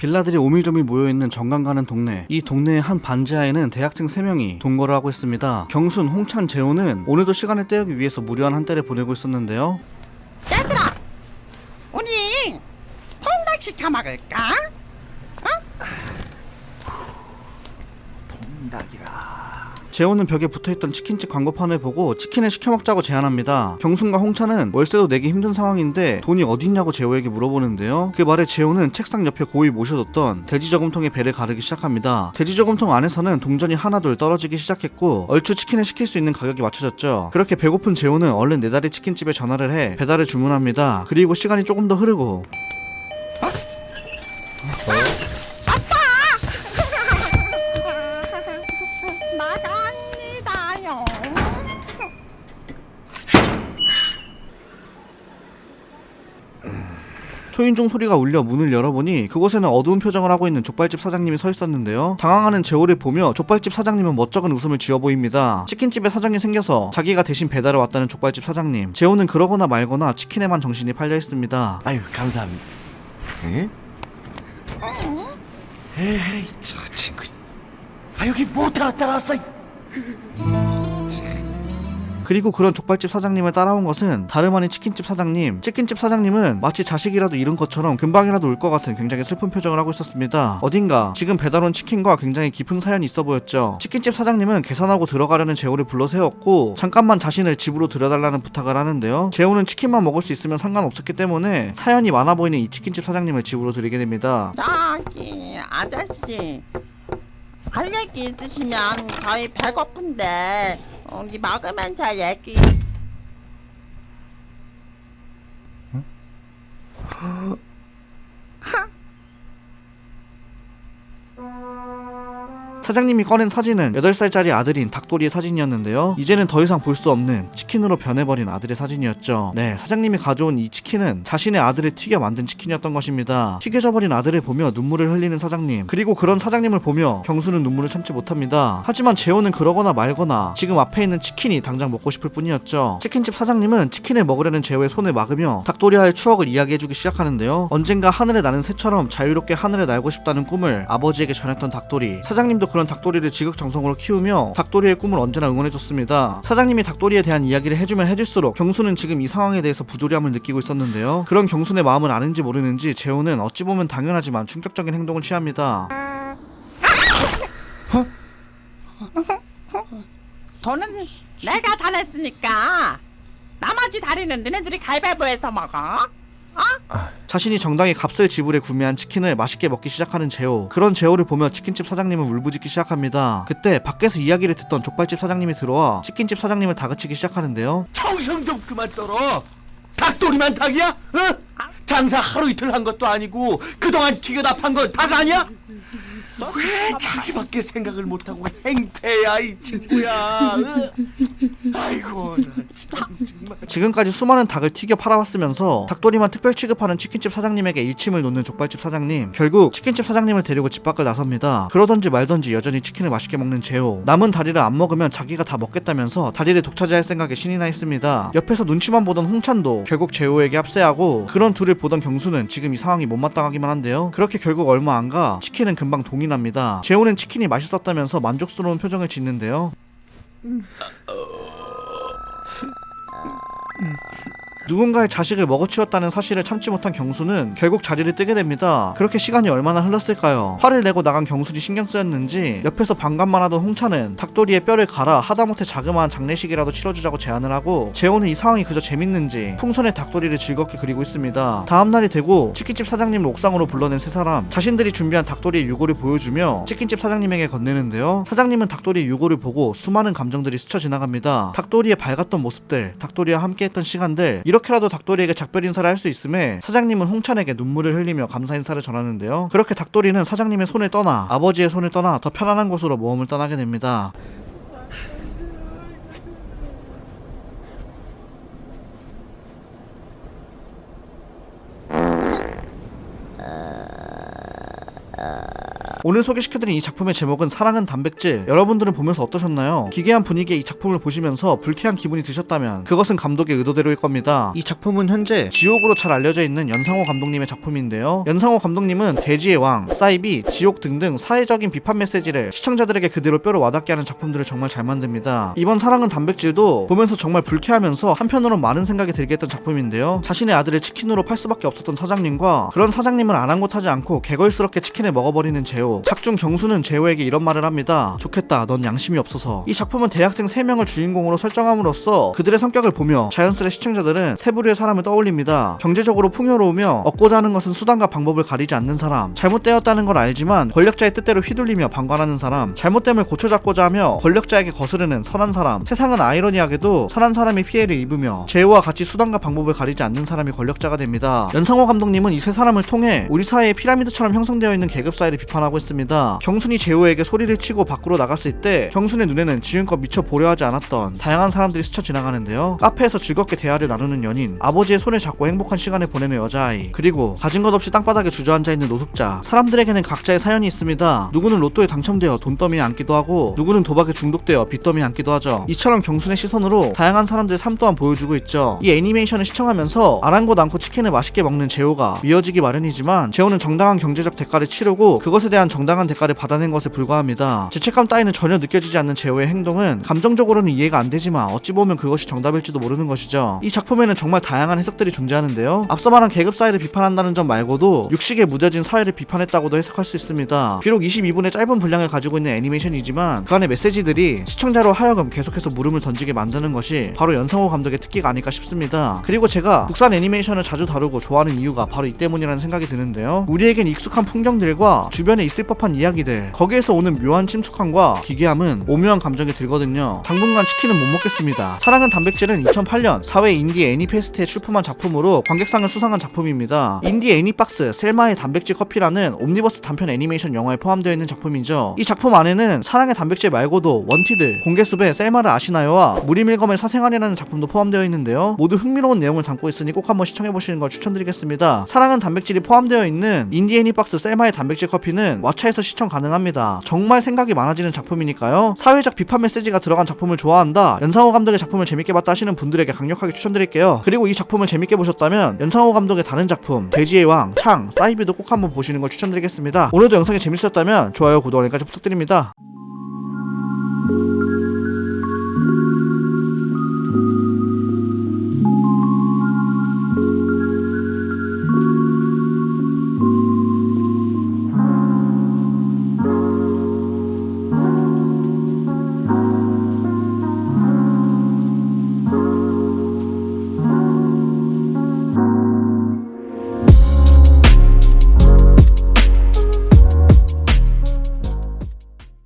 빌라들이 오밀조밀 모여있는 정강 가는 동네. 이 동네의 한 반지하에는 대학생 3명이 동거를 하고 있습니다. 경순, 홍찬, 재호는 오늘도 시간을 때우기 위해서 무료한 한때를 보내고 있었는데요. 얘들아, 우리 통닭 시켜 먹을까? 통닭이라. 재호는 벽에 붙어있던 치킨집 광고판을 보고 치킨을 시켜 먹자고 제안합니다. 경순과 홍찬은 월세도 내기 힘든 상황인데 돈이 어딨냐고 재호에게 물어보는데요. 그 말에 재호는 책상 옆에 고이 모셔뒀던 돼지저금통에 배를 가르기 시작합니다. 돼지저금통 안에서는 동전이 하나둘 떨어지기 시작했고 얼추 치킨을 시킬 수 있는 가격이 맞춰졌죠. 그렇게 배고픈 재호는 얼른 네 내다리 치킨집에 전화를 해 배달을 주문합니다. 그리고 시간이 조금 더 흐르고 나 초인종 소리가 울려 문을 열어보니 그곳에는 어두운 표정을 하고 있는 족발집 사장님이 서 있었는데요. 당황하는 재호를 보며 족발집 사장님은 멋쩍은 웃음을 지어 보입니다. 치킨집에 사정이 생겨서 자기가 대신 배달을 왔다는 족발집 사장님. 재호는 그러거나 말거나 치킨에만 정신이 팔려 있습니다. 아유 감사합니다. 에? 에이 저 친구. 아 여기 못 따라 따라왔어. 이. 그리고 그런 족발집 사장님을 따라온 것은 다름 아닌 치킨집 사장님. 치킨집 사장님은 마치 자식이라도 잃은 것처럼 금방이라도 울 것 같은 굉장히 슬픈 표정을 하고 있었습니다. 어딘가 지금 배달 온 치킨과 굉장히 깊은 사연이 있어 보였죠. 치킨집 사장님은 계산하고 들어가려는 재호를 불러 세웠고 잠깐만 자신을 집으로 들여달라는 부탁을 하는데요. 재호는 치킨만 먹을 수 있으면 상관없었기 때문에 사연이 많아 보이는 이 치킨집 사장님을 집으로 들이게 됩니다. 저기 아저씨, 할 얘기 있으시면 저희 배고픈데 여기 먹으 사장님이 꺼낸 사진은 8살짜리 아들인 닭도리의 사진이었는데요. 이제는 더 이상 볼 수 없는 치킨으로 변해버린 아들의 사진이었죠. 네, 사장님이 가져온 이 치킨은 자신의 아들을 튀겨 만든 치킨이었던 것입니다. 튀겨져버린 아들을 보며 눈물을 흘리는 사장님. 그리고 그런 사장님을 보며 경수는 눈물을 참지 못합니다. 하지만 재호는 그러거나 말거나 지금 앞에 있는 치킨이 당장 먹고 싶을 뿐이었죠. 치킨집 사장님은 치킨을 먹으려는 재호의 손을 막으며 닭도리와의 추억을 이야기해주기 시작하는데요. 언젠가 하늘에 나는 새처럼 자유롭게 하늘에 날고 싶다는 꿈을 아버지에게 전했던 닭도리. 사장님도 그런 닭도리를 지극정성으로 키우며 닭도리의 꿈을 언제나 응원해줬습니다. 사장님이 닭도리에 대한 이야기를 해주면 해줄수록 경수는 지금 이 상황에 대해서 부조리함을 느끼고 있었는데요. 그런 경순의 마음을 아는지 모르는지 재호는 어찌 보면 당연하지만 충격적인 행동을 취합니다. 돈은 내가 다 냈으니까 나머지 다리는 너네들이 가위바위보해서 먹어. 자신이 정당히 값을 지불해 구매한 치킨을 맛있게 먹기 시작하는 재호. 그런 재호를 보며 치킨집 사장님은 울부짖기 시작합니다. 그때 밖에서 이야기를 듣던 족발집 사장님이 들어와 치킨집 사장님을 다그치기 시작하는데요. 청성 좀 그만 떨어. 닭도리만 닭이야? 어? 장사 하루 이틀 한 것도 아니고 그동안 튀겨다 판건닭 아니야? 왜 자기밖에 생각을 못하고 행패야 이 친구야? 어? 아이고 나 참 정말. 지금까지 수많은 닭을 튀겨 팔아왔으면서 닭도리만 특별 취급하는 치킨집 사장님에게 일침을 놓는 족발집 사장님. 결국 치킨집 사장님을 데리고 집 밖을 나섭니다. 그러던지 말던지 여전히 치킨을 맛있게 먹는 재호. 남은 다리를 안 먹으면 자기가 다 먹겠다면서 다리를 독차지할 생각에 신이 나 있습니다. 옆에서 눈치만 보던 홍찬도 결국 재호에게 합세하고 그런 둘을 보던 경수는 지금 이 상황이 못마땅하기만 한데요. 그렇게 결국 얼마 안 가 치킨은 금방 동이납니다. 재호는 치킨이 맛있었다면서 만족스러운 표정을 짓는데요. 누군가의 자식을 먹어치웠다는 사실을 참지 못한 경수는 결국 자리를 뜨게 됩니다. 그렇게 시간이 얼마나 흘렀을까요? 화를 내고 나간 경순이 신경 쓰였는지 옆에서 반감만 하던 홍차는 닭도리의 뼈를 갈아 하다못해 자그마한 장례식이라도 치러주자고 제안을 하고 재호는 이 상황이 그저 재밌는지 풍선의 닭도리를 즐겁게 그리고 있습니다. 다음 날이 되고 치킨집 사장님을 옥상으로 불러낸 세 사람 자신들이 준비한 닭도리의 유골을 보여주며 치킨집 사장님에게 건네는데요. 사장님은 닭도리의 유골을 보고 수많은 감정들이 스쳐 지나갑니다. 닭도리의 밝았던 모습들, 닭도리와 함께했던 시간들 이 렇게라도 닭도리에게 작별 인사를 할 수 있음에 사장님은 홍찬에게 눈물을 흘리며 감사 인사를 전하는데요. 그렇게 닭도리는 사장님의 손을 떠나 아버지의 손을 떠나 더 편안한 곳으로 모험을 떠나게 됩니다. 오늘 소개시켜드린 이 작품의 제목은 사랑은 단백질. 여러분들은 보면서 어떠셨나요? 기괴한 분위기의 이 작품을 보시면서 불쾌한 기분이 드셨다면 그것은 감독의 의도대로일 겁니다. 이 작품은 현재 지옥으로 잘 알려져 있는 연상호 감독님의 작품인데요. 연상호 감독님은 대지의 왕, 사이비, 지옥 등등 사회적인 비판 메시지를 시청자들에게 그대로 뼈로 와닿게 하는 작품들을 정말 잘 만듭니다. 이번 사랑은 단백질도 보면서 정말 불쾌하면서 한편으로 많은 생각이 들게 했던 작품인데요. 자신의 아들을 치킨으로 팔 수밖에 없었던 사장님과 그런 사장님을 아랑곳하지 않고 개걸스럽게 치킨을 먹어버리는 작중 경수는 재호에게 이런 말을 합니다. 좋겠다. 넌 양심이 없어서. 이 작품은 대학생 3명을 주인공으로 설정함으로써 그들의 성격을 보며 자연스레 시청자들은 세 부류의 사람을 떠올립니다. 경제적으로 풍요로우며 얻고자 하는 것은 수단과 방법을 가리지 않는 사람. 잘못되었다는 걸 알지만 권력자의 뜻대로 휘둘리며 방관하는 사람. 잘못됨을 고쳐잡고자 하며 권력자에게 거스르는 선한 사람. 세상은 아이러니하게도 선한 사람이 피해를 입으며 재호와 같이 수단과 방법을 가리지 않는 사람이 권력자가 됩니다. 연상호 감독님은 이 세 사람을 통해 우리 사회의 피라미드처럼 형성되어 있는 계급 사회를 비판하고 있습니다. 경순이 재호에게 소리를 치고 밖으로 나갔을 때 경순의 눈에는 지금껏 미처 보려 하지 않았던 다양한 사람들이 스쳐 지나가는데요. 카페에서 즐겁게 대화를 나누는 연인, 아버지의 손을 잡고 행복한 시간을 보내는 여자아이, 그리고 가진 것 없이 땅바닥에 주저앉아 있는 노숙자. 사람들에게는 각자의 사연이 있습니다. 누구는 로또에 당첨되어 돈더미에 앉기도 하고, 누구는 도박에 중독되어 빚더미에 앉기도 하죠. 이처럼 경순의 시선으로 다양한 사람들의 삶 또한 보여주고 있죠. 이 애니메이션을 시청하면서 아랑곳 않고 치킨을 맛있게 먹는 재호가 미어지기 마련이지만 재호는 정당한 경제적 대가를 치르고 그것에 대한 정당한 대가를 받아낸 것에 불과합니다. 죄책감 따위는 전혀 느껴지지 않는 재호의 행동은 감정적으로는 이해가 안 되지만 어찌 보면 그것이 정답일지도 모르는 것이죠. 이 작품에는 정말 다양한 해석들이 존재하는데요. 앞서 말한 계급 사회를 비판한다는 점 말고도 육식에 무뎌진 사회를 비판했다고도 해석할 수 있습니다. 비록 22분의 짧은 분량을 가지고 있는 애니메이션이지만 그 안에 메시지들이 시청자로 하여금 계속해서 물음을 던지게 만드는 것이 바로 연상호 감독의 특기가 아닐까 싶습니다. 그리고 제가 국산 애니메이션을 자주 다루고 좋아하는 이유가 바로 이 때문이라는 생각이 드는데요. 우리에겐 익숙한 풍경들과 주변에 있을 법한 이야기들, 거기에서 오는 묘한 침숙함과 기괴함은 오묘한 감정이 들거든요. 당분간 치킨은 못 먹겠습니다. 사랑은 단백질은 2008년 사회 인디 애니페스트에 출품한 작품으로 관객상을 수상한 작품입니다. 인디 애니박스 셀마의 단백질 커피라는 옴니버스 단편 애니메이션 영화에 포함되어 있는 작품이죠. 이 작품 안에는 사랑의 단백질 말고도 원티드, 공개숲의 셀마를 아시나요와 무리밀검의 사생활이라는 작품도 포함되어 있는데요. 모두 흥미로운 내용을 담고 있으니 꼭 한번 시청해보시는 걸 추천드리겠습니다. 사랑은 단백질이 포함되어 있는 인디 애니박스 셀마의 단백질 커피는 왓챠에서 시청 가능합니다. 정말 생각이 많아지는 작품이니까요. 사회적 비판 메시지가 들어간 작품을 좋아한다. 연상호 감독의 작품을 재밌게 봤다 하시는 분들에게 강력하게 추천드릴게요. 그리고 이 작품을 재밌게 보셨다면 연상호 감독의 다른 작품 돼지의 왕, 창, 사이비도 꼭 한번 보시는 걸 추천드리겠습니다. 오늘도 영상이 재밌었다면 좋아요, 구독, 알림까지 부탁드립니다.